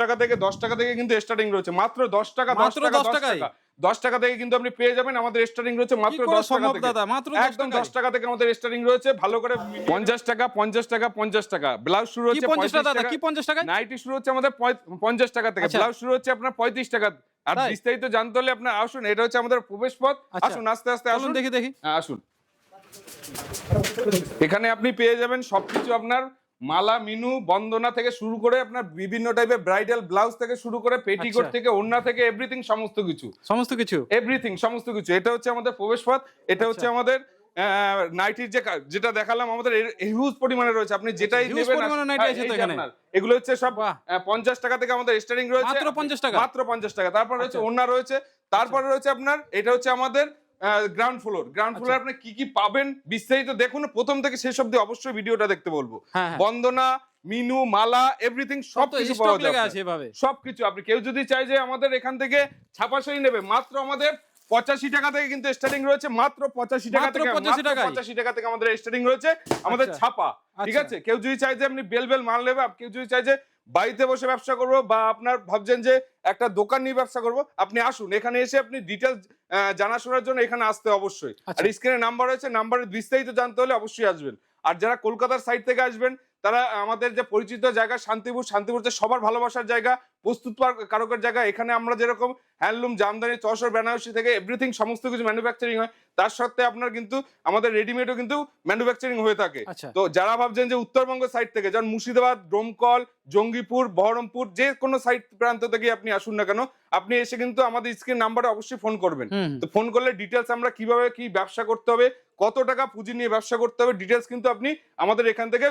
টাকা থেকে দশ টাকা থেকে কিন্তু স্টার্টিং রয়েছে। মাত্র দশ টাকা দশ মাত্র টাকা দশ টাকা। দশ টাকা থেকে কিন্তু আপনি পেয়ে যাবেন। আমাদের স্টার্টিং রয়েছে মাত্র দশ টাকা থেকে। মাত্র একদম দশ টাকা থেকে আমাদের স্টার্টিং রয়েছে। ভালো করে পঞ্চাশ টাকা পঞ্চাশ টাকা পঞ্চাশ টাকা। ব্লাউজ শুরু হচ্ছে পঞ্চাশ টাকা। কি পঞ্চাশ টাকায়? নাইটি শুরু হচ্ছে আমাদের পঞ্চাশ টাকা থেকে। আচ্ছা। ব্লাউজ শুরু হচ্ছে আপনার পঁয়ত্রিশ টাকা। আর? বিস্তারিত জানতে হলে আপনার আসুন। এটা হচ্ছে আমাদের প্রবেশ পথ। আচ্ছা। আসুন আস্তে আস্তে আসুন। দেখি দেখি। হ্যাঁ, আসুন। এখানে আপনি পেয়ে যাবেন সবকিছু আপনার। মালা মিনু বন্দনা থেকে শুরু করে আপনার বিভিন্ন টাইপের ব্রাইডাল ব্লাউজ থেকে শুরু করে পেটিকোট আচ্ছা। থেকে ওড়না থেকে এভরিথিং সমস্ত কিছু সমস্ত কিছু এভরিথিং সমস্ত কিছু এটা হচ্ছে আমাদের প্রবেশ পথ এটা হচ্ছে আচ্ছা। আমাদের নাইটির যে যেটা দেখালাম আমাদের হিউজ পরিমাণে রয়েছে আপনি যেটাই Huge নেবেন হ্যাঁ। এগুলো হচ্ছে সব পঞ্চাশ টাকা থেকে আমাদের স্টার্টিং রয়েছে মাত্র 50 টাকা? মাত্র পঞ্চাশ টাকা তারপর রয়েছে আচ্ছা। ওড়না রয়েছে তারপরে রয়েছে আপনার এটা হচ্ছে আমাদের গ্রাউন্ড ফ্লোর গ্রাউন্ড ফ্লোর আপনি কি কি পাবেন বিস্তারিত দেখুন। প্রথম থেকে শেষ অব্দি অবশ্যই ভিডিওটা দেখতে বলব। হ্যাঁ, হ্যাঁ। বন্দনা মিনু মালা এভরিথিং সব সব কিছু পাওয়া আছে এভাবে। সবকিছু আপনি কেউ যদি চাই যে আমাদের এখান থেকে ছাপাশাই নেবে মাত্র আমাদের পঁচাশি টাকা থেকে কিন্তু স্টার্টিং রয়েছে মাত্র পঁচাশি টাকা থেকে 85 মাত্র পঁচাশি টাকা থেকে আমাদের স্টার্টিং রয়েছে আমাদের আচ্ছা। ছাপা। ঠিক আচ্ছা। আছে? কেউ যদি চাই যে আপনি বেল বেল মাল নেবে কেউ যদি চাই যে বাড়িতে বসে ব্যবসা করব বা আপনার ভাবছেন যে একটা দোকান নিয়ে ব্যবসা করব আপনি আসুন। এখানে এসে আপনি ডিটেলস জানাশোনার জন্য এখানে আসতে অবশ্যই। আচ্ছা। আর স্ক্রিনে নাম্বার রয়েছে নাম্বারের বিস্তারিত জানতে হলে অবশ্যই আসবেন। আর যারা কলকাতার সাইড থেকে আসবেন তারা আমাদের যে পরিচিত জায়গা শান্তিপুর শান্তিপুর যে সবার ভালোবাসার জায়গা। প্রস্তুত পার- কারকের জায়গা। এখানে আমরা যেরকম হ্যান্ডলুম জামদানি চশর বেনারসি থেকে এভরিথিং সমস্ত কিছু ম্যানুফ্যাকচারিং হয়। তার সত্ত্বে আপনার কিন্তু আমাদের রেডিমেডও কিন্তু ম্যানুফ্যাকচারিং হয়ে থাকে। আচ্ছা। তো যারা ভাবছেন যে উত্তরবঙ্গ সাইড থেকে যেমন মুর্শিদাবাদ ডোমকল জঙ্গিপুর বহরমপুর যে কোনো সাইড প্রান্ত থেকে আপনি আসুন না কেন আপনি এসে কিন্তু আমাদের স্ক্রিন নাম্বারে অবশ্যই ফোন করবেন। তো ফোন করলে ডিটেলস আমরা কীভাবে কি ব্যবসা করতে হবে কত টাকা পুঁজি নিয়ে ব্যবসা করতে হবে ডিটেলস কিন্তু আপনি আমাদের এখান থেকে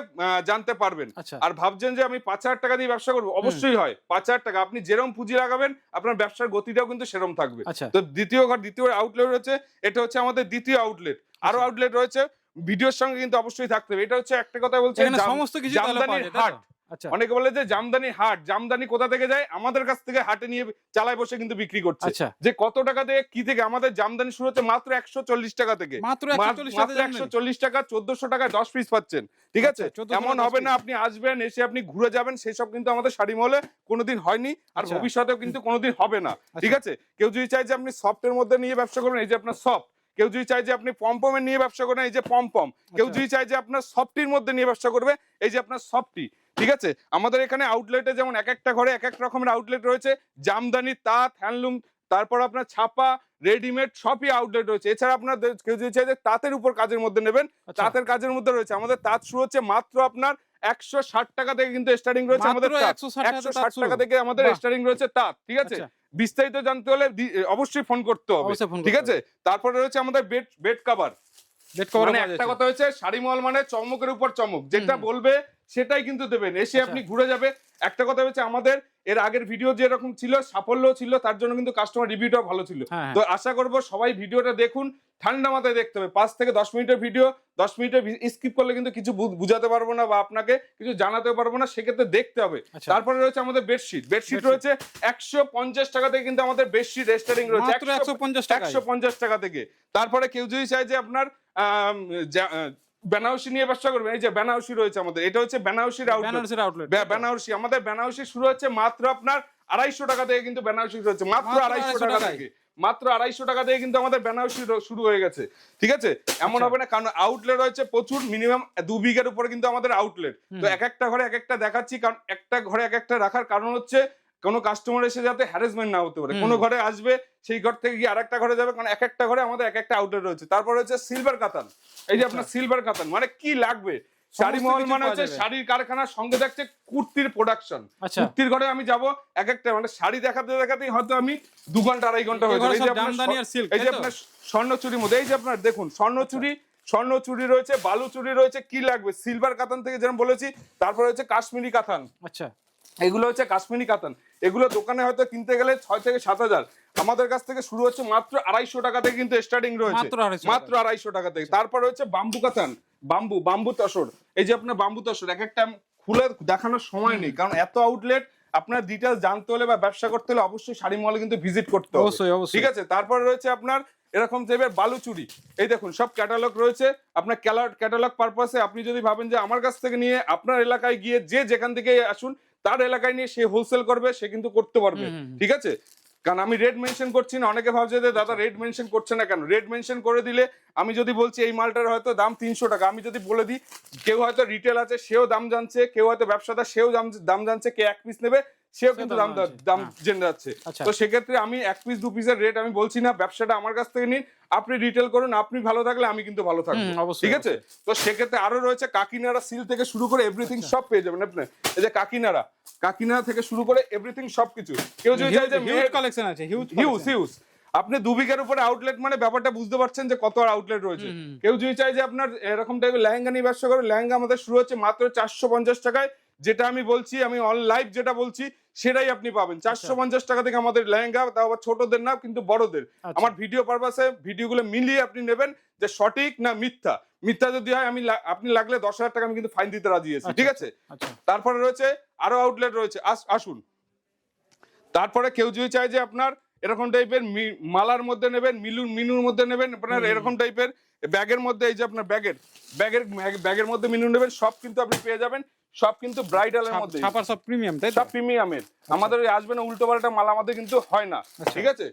জানতে পারবেন। আচ্ছা। আর ভাবছেন যে আমি পাঁচ হাজার টাকা দিয়ে ব্যবসা করব? অবশ্যই হয়। পাঁচ হাজার টাকা আপনি যেরকম পুঁজি লাগাবেন আপনার ব্যবসার গতিটাও কিন্তু সেরকম থাকবে। আচ্ছা। তো দ্বিতীয় ঘর দ্বিতীয় আউটলেট রয়েছে এটা হচ্ছে আমাদের দ্বিতীয় আউটলেট আরও আচ্ছা। আউটলেট রয়েছে ভিডিওর সঙ্গে কিন্তু অবশ্যই থাকতে হবে। এটা হচ্ছে একটা কথা বলছে সমস্ত কিছু জামদানির হাট? আচ্ছা অনেকে বলে যে জামদানি হাট জামদানি কোথা থেকে যায়? আমাদের কাছ থেকে হাটে নিয়ে চালায় বসে কিন্তু বিক্রি করছে। আচ্ছা। যে কত টাকা থেকে কি থেকে আমাদের জামদানি শুরু হচ্ছে? মাত্র একশো চল্লিশ টাকা থেকে। মাত্র মা- 140 টাকা মাত্র একশো চল্লিশ টাকা চোদ্দশো টাকা দশ পিস পাচ্ছেন। ঠিক আছে? আচ্ছা, 1400 এমন হবে না আপনি আসবেন এসে আপনি ঘুরে যাবেন সেসব কিন্তু আমাদের শাড়ি মহলে কোনোদিন হয়নি আর আচ্ছা। ভবিষ্যতেও কিন্তু কোনোদিন হবে না। ঠিক আছে? কেউ যদি চাই যে আপনি সফটের মধ্যে নিয়ে ব্যবসা করবেন এই যে আপনার সফট। কেউ যদি চাই যে আপনি পম্পমের নিয়ে ব্যবসা করবেন এই যে পম্পম। কেউ আচ্ছা। যদি চাই যে আপনার সফটির মধ্যে নিয়ে ব্যবসা করবে এই যে আপনার সফটি। ঠিক আছে? আমাদের এখানে আউটলেটে যেমন এক একটা ঘরে এক এক রকমের আউটলেট রয়েছে। জামদানি তাঁত হ্যান্ডলুম তারপর আপনার ছাপা রেডিমেড সবই আউটলেট রয়েছে। এছাড়া আপনার কেউ যদি চাই যে তাঁতের উপর কাজের মধ্যে নেবেন আচ্ছা। তাঁতের কাজের মধ্যে রয়েছে। আমাদের তাঁত শুরু হচ্ছে মাত্র আপনার একশো ষাট টাকা থেকে কিন্তু স্টার্টিং রয়েছে আমাদের তাঁত। 160 টাকা একশো ষাট টাকা থেকে আমাদের স্টার্টিং রয়েছে তাঁত ঠিক আছে? আচ্ছা। বিস্তারিত জানতে হলে অবশ্যই ফোন করতে হবে। ঠিক আছে? তারপরে রয়েছে আমাদের বেড বেড কাভার একটা কথা হচ্ছে শাড়ি মহল মানে চমকের উপর চমক। যেটা বলবে সেটাই কিন্তু দেবেন এসে আচ্ছা। আপনি ঘুরে যাবে একটা কথা হচ্ছে আমাদের এর আগের ভিডিও যেরকম ছিল সাফল্য ছিল তার জন্য কিন্তু কাস্টমার রিভিউটাও ভালো ছিল হ্যাঁ, হ্যাঁ। তো আশা করব সবাই ভিডিওটা দেখুন ঠান্ডা মাথায় দেখতে হবে পাঁচ থেকে দশ মিনিটের ভিডিও দশ মিনিটের স্কিপ করলে কিন্তু কিছু বুঝাতে পারব না বা আপনাকে কিছু জানাতে পারব না সেক্ষেত্রে দেখতে হবে আচ্ছা। তারপরে রয়েছে আমাদের বেডশিট বেডশিট। রয়েছে একশো পঞ্চাশ টাকা থেকে কিন্তু আমাদের বেডশিট রেস্টারিং রয়েছে মাত্র 150 টাকায়। একশো পঞ্চাশ টাকা থেকে তারপরে কেউ যদি চায় যে আপনার আহ, বেনারসি নিয়ে ব্যবসা করবেন? এই যে বেনারসি রয়েছে আমাদের। এটা হচ্ছে বেনারসির আউটলেট আউটলেট বেনারসি। আমাদের বেনারসি শুরু হচ্ছে মাত্র আপনার আড়াইশো টাকা থেকে কিন্তু বেনারসি শুরু হচ্ছে। মাত্র মাত্র আড়াইশো টাকা থেকে। মাত্র আড়াইশো টাকা থেকে কিন্তু আমাদের বেনারসি শুরু হয়ে গেছে। ঠিক আছে? এমন আচ্ছা। হবে না কারণ আউটলেট রয়েছে প্রচুর মিনিমাম দু বিঘের উপরে কিন্তু আমাদের আউটলেট তো এক একটা ঘরে এক একটা দেখাচ্ছি কারণ একটা ঘরে এক একটা রাখার কারণ হচ্ছে কোনো কাস্টমার এসে যাতে হ্যারাসমেন্ট না হতে পারে। কোনো ঘরে আসবে সেই ঘর থেকে গিয়ে আরেকটা ঘরে যাবে কারণ এক একটা ঘরে আমাদের এক একটা আউটলেট রয়েছে। তারপর রয়েছে সিলভার কাতান। এই যে আপনার সিলভার কাতান মানে কি লাগবে? শাড়ি মহল মানে হচ্ছে শাড়ির কারখানার সঙ্গে থাকছে কুর্তির প্রোডাকশন আচ্ছা। কুর্তির ঘরে আমি যাব এক একটা মানে শাড়ি দেখাতে দেখাতেই হয়তো আমি দু ঘণ্টা আড়াই ঘণ্টা হয়ে এই যাবে। এই যে আপনার স্বর্ণচুরির মধ্যে এই যে আপনার দেখুন স্বর্ণচুরি স্বর্ণচুরি রয়েছে বালু চুরি রয়েছে কি লাগবে? সিলভার কাতান থেকে যেরকম বলেছি তারপর হচ্ছে কাশ্মীরি কাতান। আচ্ছা। এগুলো হচ্ছে কাশ্মীরি কাতান। এগুলো দোকানে হয়তো কিনতে গেলে ছয় থেকে সাত হাজার। আমাদের কাছ থেকে শুরু হচ্ছে মাত্র আড়াইশো টাকা থেকে কিন্তু স্টার্টিং রয়েছে। মাত্র আড়াইশো টাকা। থেকে। তারপর হচ্ছে বাম্বু কাতান। বাম্বু বাম্বু তসর। এই যে আপনার বাম্বু তসর এক একটা খুলে দেখানোর সময় নেই। কারণ এত আউটলেট আপনার ডিটেলস জানতে হলে বা ব্যবসা করতে হলে অবশ্যই শাড়ি মহলে কিন্তু ভিজিট করতে হবে। অবশ্যই, অবশ্যই। ঠিক আছে? তারপরে রয়েছে আপনার এরকম টাইপের বালুচুরি এই দেখুন সব ক্যাটালগ রয়েছে। আপনার ক্যাটালগ পারপাসে আপনি যদি ভাবেন যে আমার কাছ থেকে নিয়ে আপনার এলাকায় গিয়ে যে যেখান থেকে আসুন তার এলাকায় নিয়ে সে হোলসেল করবে সে কিন্তু করতে পারবে। ঠিক আছে? কারণ আমি রেড মেনশন করছি না অনেকে ভাবছে যে দাদা রেড মেনশন করছে না কেন? রেড মেনশন করে দিলে আমি যদি বলছি এই মালটার হয়তো দাম তিনশো টাকা আমি যদি বলে দিই কেউ হয়তো রিটেল আছে সেও দাম জানছে কেউ হয়তো ব্যবসাদার সেও দাম দাম জানছে কে এক পিস নেবে সেও কিন্তু দাম দাম হ্যাঁ। জেনে যাচ্ছে। আচ্ছা। তো সেক্ষেত্রে আমি এক পিস দু পিসের রেট আমি বলছি না ব্যবসাটা আমার কাছ থেকে নিন আপনি রিটেল করুন আপনি ভালো থাকলে আমি কিন্তু ভালো থাকব। ঠিক আছে? তো সেক্ষেত্রে আরও রয়েছে কাকিনাড়া সিল থেকে শুরু করে এভরিথিং আচ্ছা। সব পেয়ে যাবেন আপনি। এই যে কাকিনাড়া কাকিনাড়া থেকে শুরু করে এভরিথিং সবকিছু। কেউ যদি চায় যে হিউজ কালেকশন আছে হিউজ হিউজ হিউজ আপনি দু বিঘার উপরে আউটলেট মানে ব্যাপারটা বুঝতে পারছেন যে কত আউটলেট রয়েছে। কেউ যদি চায় যে আপনার এরকম টাইপের লেহেঙ্গা নিয়ে ব্যবসা করে লেহেঙ্গা আমাদের শুরু হচ্ছে মাত্র চারশো পঞ্চাশ টাকায়। যেটা আমি বলছি আমি অন লাইভ যেটা বলছি সেটাই আপনি পাবেন। চারশো পঞ্চাশ টাকা থেকে আমাদের লেহেঙ্গা তাও আবার ছোটদের না কিন্তু বড়দের। আচ্ছা। আমার ভিডিও পারপাসে ভিডিওগুলো মিলিয়ে আপনি নেবেন যে সঠিক না মিথ্যা। মিথ্যা যদি হয় আমি আপনি লাগলে দশ হাজার টাকা আমি কিন্তু ফাইন দিতে রাজি আছি আচ্ছা, ঠিক আছে? আচ্ছা। তারপরে রয়েছে আরও আউটলেট রয়েছে আস- আসুন। তারপরে কেউ যদি চায় যে আপনার এরকম টাইপের মালার মধ্যে নেবেন মিলুর মিনুর মধ্যে নেবেন আপনার এরকম টাইপের ব্যাগের মধ্যে এই যে আপনার ব্যাগের ব্যাগের ব্যাগের মধ্যে মিনু নেবেন সব কিন্তু আপনি পেয়ে যাবেন। সব কিন্তু ব্রাইডালের মধ্যে ছাপার সব প্রিমিয়াম তাই সব প্রিমিয়ামের আমাদের আসবে না উল্টো পাল্টা মাল আমাদের কিন্তু হয় না আচ্ছা। ঠিক আছে?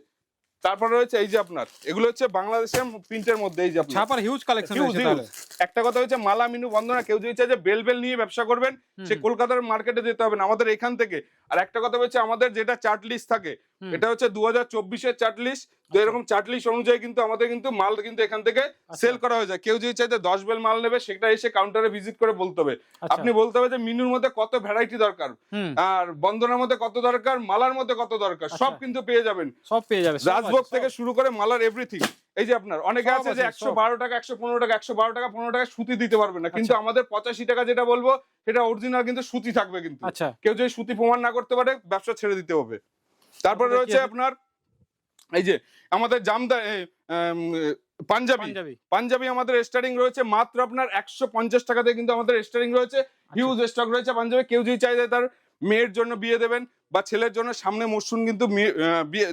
তারপরে রয়েছে এই যে আপনার এগুলো হচ্ছে বাংলাদেশের প্রিন্টের মধ্যে এই যে ছাপার হিউজ কালেকশন আছে তাহলে। একটা কথা হচ্ছে মালা মিনু বন্দনা কেউ যদি চায় যে বেল বেল নিয়ে ব্যবসা করবেন সে কলকাতার মার্কেটে যেতে হবে না আমাদের এখান থেকে। আর একটা কথা হচ্ছে আমাদের যেটা চার্ট লিস্ট থাকে। এটা হচ্ছে দু হাজার চব্বিশের চার্ট লিস্ট তো এরকম চার্ট লিস্ট অনুযায়ী কিন্তু আমাদের কিন্তু মাল কিন্তু এখান থেকে সেল করা হয়ে যায়। কেউ যদি চাইতে দশ বেল মাল নেবে সেটা এসে কাউন্টারে ভিজিট করে বলতে হবে। আচ্ছা। আপনি বলতে হবে যে মিনুর মধ্যে কত ভ্যারাইটি দরকার। আর বন্ধনার মধ্যে কত দরকার মালার মধ্যে কত দরকার সব আচ্ছা। কিন্তু পেয়ে যাবেন। সব পেয়ে যাবে রাজভোগ থেকে শুরু করে মালার এভরিথিং এই যে আপনার অনেকে আছে যে একশো বারো টাকা একশো পনেরো টাকা একশো বারো টাকা পনেরো টাকা সুতি দিতে পারবে না। কিন্তু আমাদের পঁচাশি টাকা যেটা বলব সেটা অরিজিনাল কিন্তু সুতি থাকবে কিন্তু। আচ্ছা। কেউ যদি সুতি প্রমাণ না করতে পারে ব্যবসা ছেড়ে দিতে হবে। তারপরে রয়েছে আপনার এই যে আমাদের জামদা পাঞ্জাবি। পাঞ্জাবি। আমাদের স্টার্টিং রয়েছে মাত্র আপনার একশো পঞ্চাশ টাকা থেকে কিন্তু আমাদের স্টার্টিং রয়েছে। আচ্ছা। হিউজ স্টক রয়েছে পাঞ্জাবি। কেউ যদি চাই তার মেয়ের জন্য বিয়ে দেবেন বা ছেলের জন্য সামনে মরশুম কিন্তু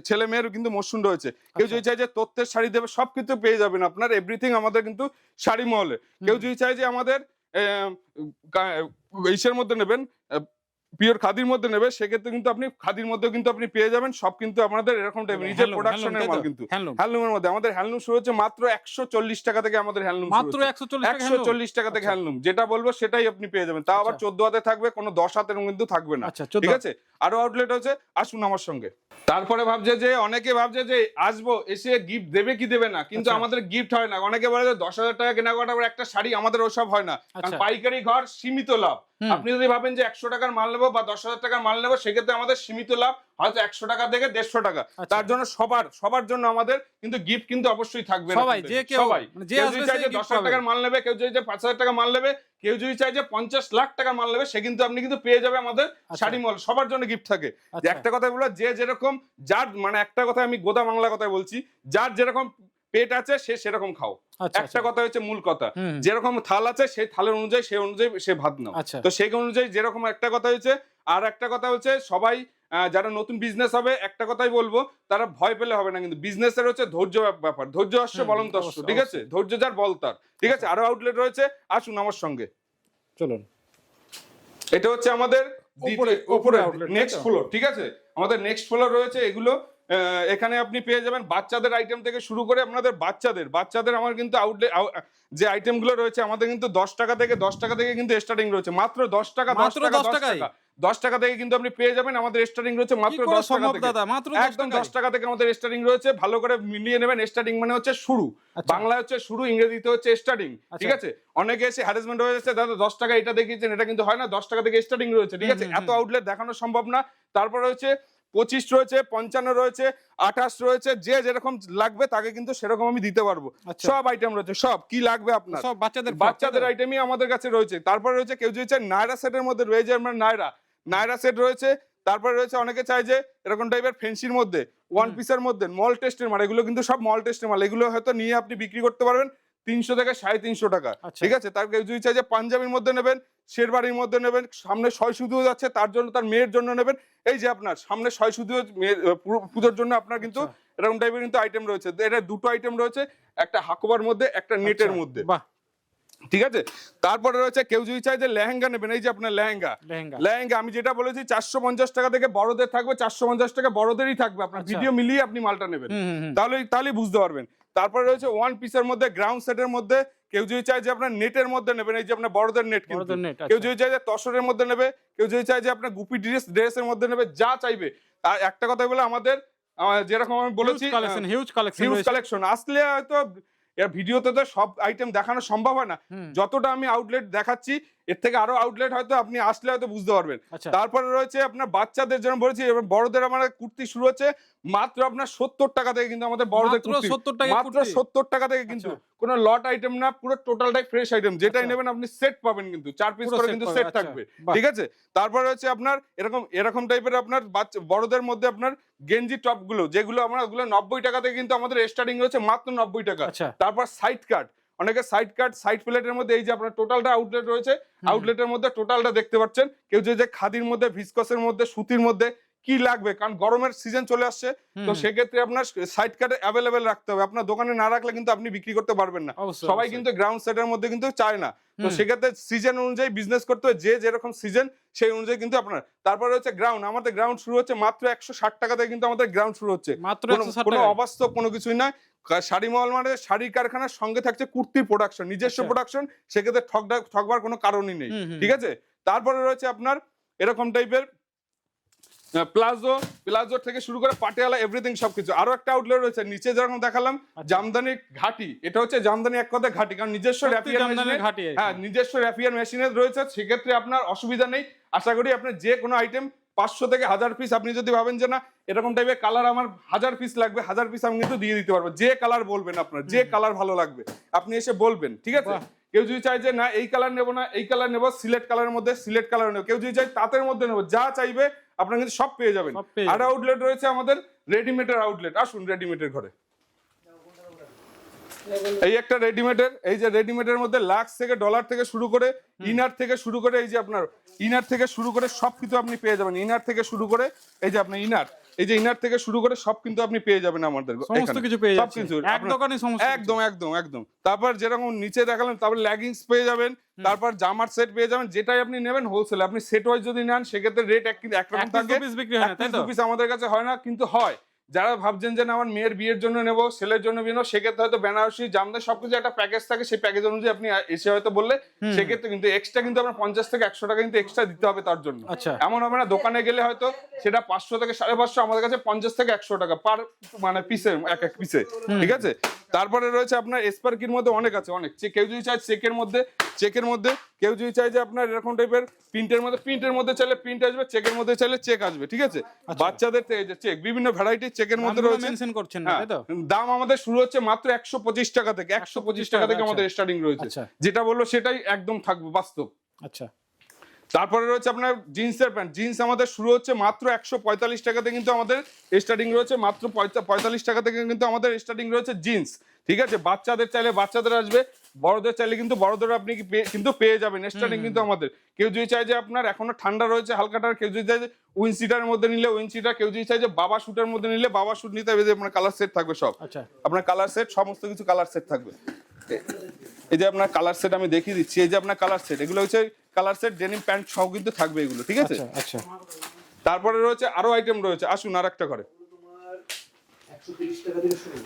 ছেলে মেয়ের কিন্তু মরশুম রয়েছে। কেউ আচ্ছা। যদি চাই যে তথ্যের শাড়ি দেবে সব কিছু পেয়ে যাবেন আপনার। এভরিথিং আমাদের কিন্তু শাড়ি মহলে। কেউ যদি চাই যে আমাদের আহ, ইসের মধ্যে নেবেন পিওর খাদির মধ্যে নেবে সেক্ষেত্রে কিন্তু আপনি খাদির মধ্যে কিন্তু আপনি পেয়ে যাবেন সব কিন্তু আমাদের এরকম টাইপের নিজের প্রোডাকশনের মাল কিন্তু। হ্যান্ডলুমের মধ্যে। আমাদের হ্যান্ডলুম শুরু হচ্ছে মাত্র একশো চল্লিশ টাকা থেকে আমাদের হ্যান্ডলুম মাত্র একশো চল্লিশ টাকা থেকে আচ্ছা। হ্যান্ডলুম। যেটা বলব সেটাই আপনি পেয়ে যাবেন। তাও আবার আচ্ছা। চোদ্দ হাতে থাকবে কোনো দশ হাতের কিন্তু থাকবে না। আচ্ছা ঠিক আছে? আরও আউটলেট আছে আসুন আমার সঙ্গে। তারপরে ভাবছে যে অনেকে ভাবছে যে আসব এসে গিফট দেবে কি দেবে না? কিন্তু। আমাদের গিফট হয় না। অনেকে বলে যে দশ হাজার টাকা কেনাকাটা একটা শাড়ি আমাদের ওসব হয় না। পাইকারি ঘর সীমিত লাভ। আপনি যদি ভাবেন যে একশো টাকার মাল নেব বা দশ হাজার টাকার মাল নেব সেক্ষেত্রে আমাদের সীমিত লাভ হয়তো একশো টাকা থেকে দেড়শো টাকা। আচ্ছা। তার জন্য সবার সবার জন্য আমাদের কিন্তু গিফট কিন্তু অবশ্যই থাকবে সবাই, যে কেউ, সবাই। মানে কেউ যদি চাই যে দশ হাজার টাকার মাল নেবে কেউ যদি পাঁচ হাজার টাকা মাল নেবে কেউ যদি চায় যে পঞ্চাশ লাখ টাকা মাল নেবে সে কিন্তু আপনি কিন্তু পেয়ে যাবে আমাদের শাড়ি মল। সবার জন্য গিফট থাকে। আচ্ছা। একটা কথা বলো যে যেরকম যার মানে একটা কথা আমি গোদা বাংলা কথায় বলছি যার যেরকম পেট আছে সে সেরকম খাও। আচ্ছা একটা কথা হচ্ছে মূল কথা। যেরকম থাল আছে সেই থালের অনুযায়ী সেই অনুযায়ী সে ভাত নাও। আচ্ছা। তো সেই অনুযায়ী যেরকম একটা কথা হচ্ছে আর একটা কথা হচ্ছে সবাই যারা নতুন বিজনেস হবে একটা কথাই বলব তারা ভয় পেলে হবে না কিন্তু বিজনেসের হচ্ছে ধৈর্য ব্যাপার। ধৈর্য আসছে বলম তস্য ঠিক আছে? ধৈর্য যার বল তার। ঠিক আছে? আরও আউটলেট রয়েছে আসুন আমার সঙ্গে। চলুন। এটা হচ্ছে আমাদের উপরে- উপরে নেক্সট? ফ্লোর ঠিক আছে? আমাদের নেক্সট ফ্লোর রয়েছে এগুলো। এখানে আপনি পেয়ে যাবেন বাচ্চাদের আইটেম থেকে শুরু করে আপনাদের বাচ্চাদের। বাচ্চাদের আমার কিন্তু আউটলেট যে আইটেমগুলো রয়েছে আমাদের কিন্তু দশ টাকা থেকে দশ টাকা থেকে কিন্তু স্টার্টিং রয়েছে। মাত্র দশ টাকা দশ টাকা দশ টাকা। দশ টাকা থেকে কিন্তু আপনি পেয়ে যাবেন আমাদের স্টার্টিং রয়েছে মাত্র দশ টাকা থেকে। মাত্র একদম দশ টাকা থেকে আমাদের স্টার্টিং রয়েছে। ভালো করে মিলিয়ে নেবেন। স্টার্টিং মানে হচ্ছে শুরু। আচ্ছা। বাংলা হচ্ছে শুরু ইংরেজিতে হচ্ছে স্টার্টিং ঠিক আচ্ছা। আছে? অনেকে এসে হ্যারাসমেন্ট হয়ে যাচ্ছে দাদা দশ টাকা এটা দেখিয়েছেন এটা কিন্তু হয় না দশ টাকা থেকে স্টার্টিং রয়েছে। ঠিক আছে? এত আউটলেট দেখানো সম্ভব না। তারপর রয়েছে পঁচিশ রয়েছে পঞ্চান্ন রয়েছে আঠাশ রয়েছে যে যেরকম লাগবে তাকে কিন্তু সেরকম আমি দিতে পারব। আচ্ছা। সব আইটেম রয়েছে সব। কি লাগবে আপনার? সব বাচ্চাদের বাচ্চাদের আইটেমই আমাদের কাছে রয়েছে। তারপরে রয়েছে কেউ যদি চায় নায়রা সেটের মধ্যে রয়েছে আমার নায়রা। নায়রা সেট রয়েছে তারপরে রয়েছে অনেকে চায় যে এরকম টাইপের ফেন্সির মধ্যে ওয়ান পিসের মধ্যে মল টেস্টের মাল এগুলো কিন্তু সব মল টেস্টের মাল এগুলো হয়তো নিয়ে আপনি বিক্রি করতে পারবেন। তিনশো থেকে সাড়ে তিনশো টাকা। আচ্ছা। ঠিক আছে? তার কেউ যদি চাই যে পাঞ্জাবির মধ্যে নেবেন শেরবাড়ির মধ্যে নেবেন সামনে ছয় শুধুও যাচ্ছে তার জন্য তার মেয়ের জন্য নেবেন। এই যে আপনার সামনে ছয় পুরো পুজোর জন্য আপনার কিন্তু আচ্ছা। এরকম টাইপের কিন্তু আইটেম রয়েছে। এটা দুটো আইটেম রয়েছে একটা হাকোবার মধ্যে একটা নেটের আচ্ছা, মধ্যে। বাহ। ঠিক আছে? তারপরে রয়েছে কেউ যদি চায় যে লেহেঙ্গা নেবেন এই যে আপনার লেহেঙ্গা। লেহেঙ্গা। আমি যেটা বলেছি চারশো পঞ্চাশ টাকা থেকে বড়দের থাকবে চারশো পঞ্চাশ টাকা বড়দেরই থাকবে। আপনার। ভিডিও মিলিয়ে আপনি মালটা নেবেন। হুম। তাহলে বুঝতে পারবেন। তারপরে রয়েছে ওয়ান পিসের মধ্যে গ্রাউন্ড সেটের মধ্যে কেউ যদি চায় যে আপনার নেটের মধ্যে নেবেন এই যে আপনার বড়দের নেট কিন্তু। কেউ আচ্ছা। যদি চায় যে তসরের মধ্যে নেবে কেউ যদি চায় যে আপনার গুপি ড্রেস ড্রেসের মধ্যে নেবে যা চাইবে। আর একটা কথা বলে আমাদের যেরকম আমি বলেছি collection huge collection huge collection আসলে হয়তো ভিডিওতে তো সব আইটেম দেখানো সম্ভব হয় না। যতটা আমি আউটলেট দেখাচ্ছি এর থেকে আরও আউটলেট হয়তো আপনি আসলে হয়তো বুঝতে পারবেন। আচ্ছা। তারপরে রয়েছে আপনার বাচ্চাদের জন্য বলেছি বড়দের আমার কুর্তি শুরু হচ্ছে মাত্র আপনার সত্তর টাকা থেকে কিন্তু আমাদের বড়দের মাত্র কুর্তি। মাত্র সত্তর টাকা থেকে কিন্তু। কোনো লট আইটেম না পুরো টোটালটাই ফ্রেশ আইটেম যেটাই আচ্ছা। নেবেন আপনি সেট পাবেন কিন্তু চার পিস করে কিন্তু সেট আচ্ছা। থাকবে। ঠিক আছে? তারপরে হচ্ছে আপনার এরকম এরকম টাইপের আপনার বাচ্চা বড়দের মধ্যে আপনার গেঞ্জি টপগুলো যেগুলো আমরা ওগুলো নব্বই টাকা থেকে কিন্তু আমাদের স্টার্টিং রয়েছে মাত্র নব্বই টাকা। তারপর সাইড কাট অনেকে সাইড কাট সাইড প্লেটের মধ্যে এই যে আপনার টোটালটা আউটলেট রয়েছে আউটলেটের মধ্যে টোটালটা দেখতে পাচ্ছেন। কেউ যে খাদির মধ্যে ভিসকসের মধ্যে সুতির মধ্যে কি লাগবে? কারণ গরমের সিজন চলে আসছে তো সেক্ষেত্রে আপনার সাইড কাটে অ্যাভেলেবেল রাখতে হবে। আপনার দোকানে না রাখলে কিন্তু আপনি বিক্রি করতে পারবেন না। সবাই কিন্তু গ্রাউন্ড সেটের মধ্যে কিন্তু চায় না। তো সেক্ষেত্রে সিজন অনুযায়ী বিজনেস করতে হয় যে যেরকম সিজন সেই অনুযায়ী কিন্তু আপনার তারপরে হচ্ছে গ্রাউন্ড আমাদের গ্রাউন্ড শুরু হচ্ছে মাত্র একশো ষাট টাকা থেকে কিন্তু আমাদের গ্রাউন্ড শুরু হচ্ছে মাত্র কোনো- 160 কোনো টাকায়? অবাস্তব কোনো কিছুই নয় শাড়ি মহল মানে শাড়ি কারখানার সঙ্গে থাকছে কুর্তি প্রোডাকশন নিজস্ব আচ্ছা। প্রোডাকশন সেক্ষেত্রে ঠকডা ঠকবার কোনো কারণই নেই। ঠিক আছে তারপরে রয়েছে আপনার এরকম টাইপের প্লাজো প্লাজো থেকে শুরু করে পাটিয়ালা এভরিথিং সবকিছু। আরও একটা আউটলেট রয়েছে নিচে যেরকম দেখালাম আচ্ছা। জামদানি ঘাটি এটা হচ্ছে জামদানি এক কথা ঘাটি কারণ নিজস্ব র্যাপিয়ার মেশিনে হ্যাঁ নিজস্ব র্যাপিয়ার মেশিনের রয়েছে সেক্ষেত্রে আপনার অসুবিধা নেই। আশা করি আপনার যে কোনো আইটেম পাঁচশো থেকে হাজার পিস আপনি যদি ভাবেন যে না এরকম টাইপের কালার আমার হাজার পিস লাগবে হাজার পিস আমি কিন্তু দিয়ে দিতে পারব। যে কালার বলবেন আপনার যে কালার ভালো লাগবে আপনি এসে বলবেন ঠিক আছে? কেউ যদি চায় যে না এই কালার নেব না এই কালার নেব সিলেট কালারের মধ্যে সিলেট কালার নেব। কেউ যদি চায় তাঁতের মধ্যে নেব যা চাইবে আপনার কিন্তু সব পেয়ে যাবেন। আর আউটলেট রয়েছে আমাদের রেডিমেডের আউটলেট আসুন রেডিমেডের ঘরে। এই একটা রেডিমেডের এই যে রেডিমেডের মধ্যে লাক্স থেকে ডলার থেকে শুরু করে ইনার থেকে শুরু করে এই যে আপনার ইনার থেকে শুরু করে সব কিছু আপনি পেয়ে যাবেন। ইনার থেকে শুরু করে এই যে আপনার ইনার এই যে ইনার থেকে শুরু করে সব কিন্তু আপনি পেয়ে যাবেন আমাদের সমস্ত কিছু পেয়ে যাবেন সবকিছু কিছু এক দোকানে সমস্ত একদম একদম একদম। তারপর যেরকম নিচে দেখালাম তারপর লেগিংস পেয়ে যাবেন তারপর জামার সেট পেয়ে যাবেন যেটাই আপনি নেবেন হোলসেল আপনি সেট ওয়াইজ যদি নেন সেক্ষেত্রে রেট এক রকম থাকে। বিক্রি হয় না, তাই তো? piece আমাদের কাছে হয় না কিন্তু হয়। যারা ভাবছেন যে না আমার মেয়ের বিয়ের জন্য নেব ছেলের জন্য নেব সেক্ষেত্রে হয়তো বেনারসি জামদার সবকিছু একটা প্যাকেজ থাকে সেই প্যাকেজ অনুযায়ী আপনি এসে হয়তো বললে সেক্ষেত্রে কিন্তু এক্সট্রা কিন্তু আপনার পঞ্চাশ থেকে একশো টাকা কিন্তু এক্সট্রা দিতে হবে তার জন্য। আচ্ছা। এমন হবে না দোকানে গেলে হয়তো সেটা পাঁচশো থেকে সাড়ে পাঁচশো আমাদের কাছে পঞ্চাশ থেকে একশো টাকা পার মানে পিসে এক এক পিসে ঠিক আছে? তারপরে রয়েছে আপনার স্পার্কির মধ্যে অনেক আছে অনেক। কেউ যদি চায় চেকের মধ্যে চেকের মধ্যে কেউ যদি চায় যে আপনার এরকম টাইপের প্রিন্টের মধ্যে প্রিন্টের মধ্যে চাইলে প্রিন্ট আসবে চেকের মধ্যে চাইলে চেক আসবে ঠিক আছে? বাচ্চাদের তে- চেক বিভিন্ন ভ্যারাইটির চেকের মধ্যে রয়েছে মেনশন করছেন না, হ্যাঁ, তাই তো? দাম আমাদের শুরু হচ্ছে মাত্র একশো পঁচিশ টাকা থেকে একশো পঁচিশ টাকা থেকে। আমাদের স্টার্টিং রয়েছে আচ্ছা। যেটা বলল সেটাই একদম থাকবে বাস্তব আচ্ছা তারপরে রয়েছে আপনার জিন্সের প্যান্ট জিন্স আমাদের শুরু হচ্ছে মাত্র একশো পঁয়তাল্লিশ টাকাতে কিন্তু আমাদের স্টার্টিং রয়েছে মাত্র পঁয়তাল্লিশ টাকা থেকে কিন্তু আমাদের স্টার্টিং রয়েছে জিন্স ঠিক আছে? বাচ্চাদের চাইলে বাচ্চাদের আসবে বড়দের চাইলে কিন্তু বড়দের আপনি কি পেয়ে- কিন্তু পেয়ে যাবেন স্টার্টিং কিন্তু আমাদের। কেউ যদি চায় যে আপনার এখনও ঠান্ডা রয়েছে হালকাটার কেউ যদি চায় যে উইন সিটার মধ্যে নিলে উইন সিটার কেউ যদি চায় যে বাবা শুটের মধ্যে নিলে বাবা শুট নিতে হবে যে আপনার কালার সেট থাকবে সব। আচ্ছা। আপনার কালার সেট সমস্ত কিছু কালার সেট থাকবে। এই যে আপনার কালার সেট আমি দেখিয়ে দিচ্ছি এই যে আপনার কালার সেট এগুলো হচ্ছে কালার সেট ডেনিম প্যান্ট সব কিন্তু থাকবে এগুলো ঠিক আছে? আচ্ছা আচ্ছা। তারপরে রয়েছে আরও আইটেম রয়েছে আসুন আর একটা করে। একশো টাকা থেকে শুরু।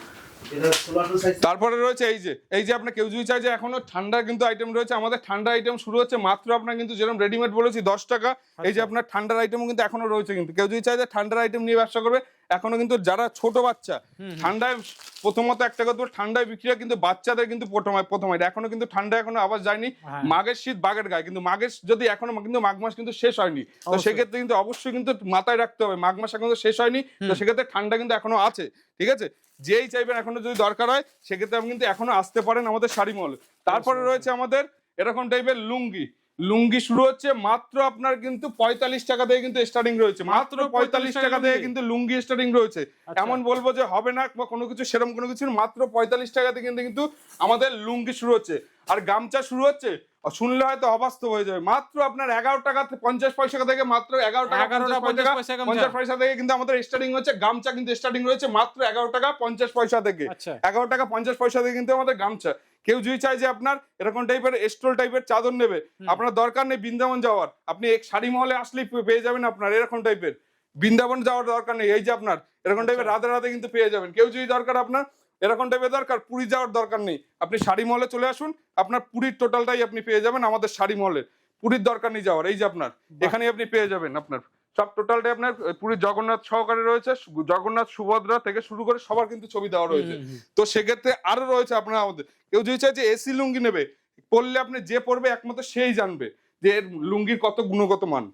তারপরে রয়েছে এই যে এই যে আপনার কেউ যদি চাই যে এখনও ঠান্ডা কিন্তু আইটেম রয়েছে। আমাদের ঠান্ডা আইটেম শুরু হচ্ছে মাত্র আপনার কিন্তু যেরকম রেডিমেড বলেছি দশ টাকা। এই যে আপনার ঠান্ডার আইটেমও কিন্তু এখনও রয়েছে কিন্তু। কেউ যদি চাই যে ঠান্ডার আইটেম নিয়ে ব্যবসা করবে। এখনও কিন্তু যারা ছোট বাচ্চা ঠান্ডায় প্রথমত একটা কথা ঠান্ডায় বিক্রি হয় কিন্তু বাচ্চাদের কিন্তু প্রথম প্রথম এখনও কিন্তু ঠান্ডা এখনও আবার যায়নি। হ্যাঁ। মাঘের শীত বাঘের গায়ে কিন্তু মাঘের যদি এখনও কিন্তু মাঘ মাস কিন্তু শেষ হয়নি তো সেক্ষেত্রে কিন্তু অবশ্যই কিন্তু মাথায় রাখতে হবে মাঘ মাস এখনও শেষ হয়নি তো সেক্ষেত্রে ঠান্ডা কিন্তু এখনও আছে ঠিক আছে? যেই চাইবেন এখনও যদি দরকার হয় সেক্ষেত্রে আপনি কিন্তু এখনও আসতে পারেন আমাদের শাড়ি মল তারপরে রয়েছে আমাদের এরকম টাইপের লুঙ্গি লুঙ্গি শুরু হচ্ছে মাত্র আপনার কিন্তু পঁয়তাল্লিশ টাকা দিয়ে কিন্তু স্টার্টিং রয়েছে। মাত্র পঁয়তাল্লিশ টাকা দিয়ে থেকে কিন্তু লুঙ্গি স্টার্টিং রয়েছে। আচ্ছা। এমন বলব যে হবে না বা কোনো কিছু সেরকম কোনো কিছু মাত্র পঁয়তাল্লিশ টাকা দিয়ে কিন্তু কিন্তু আমাদের লুঙ্গি শুরু হচ্ছে। আর গামছা শুরু হচ্ছে শুনলে হয়তো অবাস্তব হয়ে যাবে। মাত্র আপনার এগারো টাকা পঞ্চাশ পয়সা থেকে মাত্র এগারো টাকা 11 টাকা 50 50 পয়সা গামছা। পঞ্চাশ পয়সা থেকে কিন্তু আমাদের স্টার্টিং হচ্ছে গামছা কিন্তু স্টার্টিং রয়েছে মাত্র এগারো টাকা পঞ্চাশ পয়সা থেকে। আচ্ছা। এগারো টাকা পঞ্চাশ পয়সা থেকে কিন্তু আমাদের গামছা। কেউ যদি চায় যে আপনার এরকম টাইপের স্টোল টাইপের চাদর নেবে আপনার দরকার নেই বৃন্দাবন যাওয়ার। আপনি এক শাড়ি মহলে আসলেই পেয়ে যাবেন আপনার এরকম টাইপের বৃন্দাবন যাওয়ার দরকার নেই। এই যে আপনার এরকম টাইপের রাতে রাতে কিন্তু পেয়ে যাবেন। কেউ যদি দরকার আপনার এরকম টাইপের দরকার পুরী যাওয়ার দরকার নেই। আপনি শাড়ি মহলে চলে আসুন আপনার পুরীর টোটালটাই আপনি পেয়ে যাবেন আমাদের শাড়ি মহলে পুরীর দরকার নেই যাওয়ার এই যে আপনার এখানেই আপনি পেয়ে যাবেন আপনার। সব টোটালটাই আপনার পুরীর জগন্নাথ সহকারে রয়েছে জগন্নাথ সুভদ্রা থেকে শুরু করে সবার কিন্তু ছবি দেওয়া রয়েছে। তো সেক্ষেত্রে আরও রয়েছে আপনার আমাদের। কেউ যদি চায় যে এসি লুঙ্গি নেবে পড়লে আপনি যে পড়বে একমাত্র সেই জানবে যে এর লুঙ্গির কত গুণগত মান।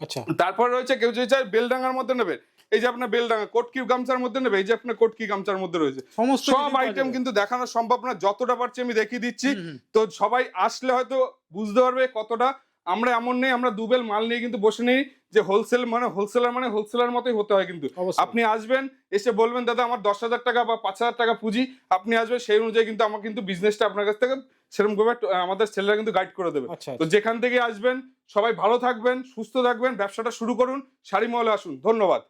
আচ্ছা। তারপর রয়েছে কেউ যদি চায় বেলডাঙ্গার মধ্যে নেবে এই যে আপনার বেলডাঙ্গা কোটকি গামছার মধ্যে নেবে? এই যে আপনার কোটকি গামছার মধ্যে রয়েছে। সমস্ত সব আইটেম কিন্তু দেখানো সম্ভব না যতটা পারছি আমি দেখিয়ে দিচ্ছি। তো সবাই আসলে হয়তো বুঝতে পারবে কতটা। আমরা এমন নেই আমরা দুবেল মাল নিয়ে কিন্তু বসে নেই যে হোলসেল মানে হোলসেলার মানে হোলসেলার মতোই হতে হয় কিন্তু। আপনি আসবেন এসে বলবেন দাদা আমার দশ হাজার টাকা বা পাঁচ হাজার টাকা পুঁজি আপনি আসবেন সেই অনুযায়ী কিন্তু আমার কিন্তু বিজনেসটা আপনার কাছ থেকে সেরকম ভাবে আমাদের ছেলেরা কিন্তু গাইড করে দেবে। আচ্ছা তো যেখান থেকে আসবেন সবাই ভালো থাকবেন সুস্থ থাকবেন ব্যবসাটা শুরু করুন শাড়ি মহলে আসুন। ধন্যবাদ।